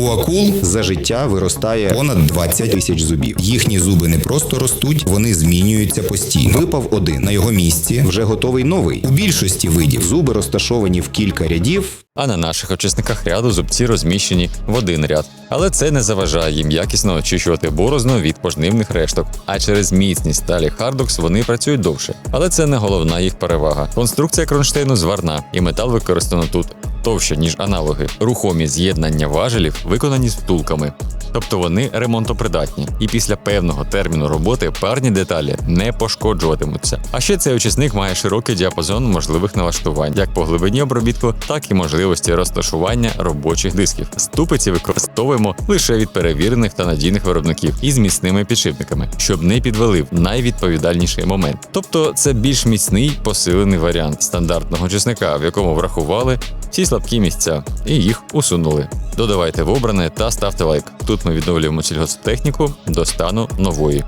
У акул за життя виростає понад 20 тисяч зубів. Їхні зуби не просто ростуть, вони змінюються постійно. Випав один на його місці, вже готовий новий. У більшості видів зуби розташовані в кілька рядів. А на наших очисниках ряду зубці розміщені в один ряд. Але це не заважає їм якісно очищувати борозно від пожнивних решток. А через міцність сталі Hardux вони працюють довше. Але це не головна їх перевага. Конструкція кронштейну зварна, і метал використано тут товще, ніж аналоги. Рухомі з'єднання важелів виконані з втулками. Тобто вони ремонтопридатні, і після певного терміну роботи парні деталі не пошкоджуватимуться. А ще цей очисник має широкий діапазон можливих налаштувань, як по глибині обробітку, так і можливості розташування робочих дисків. Ступиці використовуємо лише від перевірених та надійних виробників із міцними підшипниками, щоб не підвели в найвідповідальніший момент. Тобто це більш міцний посилений варіант стандартного очисника, в якому врахували всі слабкі місця і їх усунули. Додавайте в обране та ставте лайк. Тут ми відновлюємо сільгосптехніку до стану нової.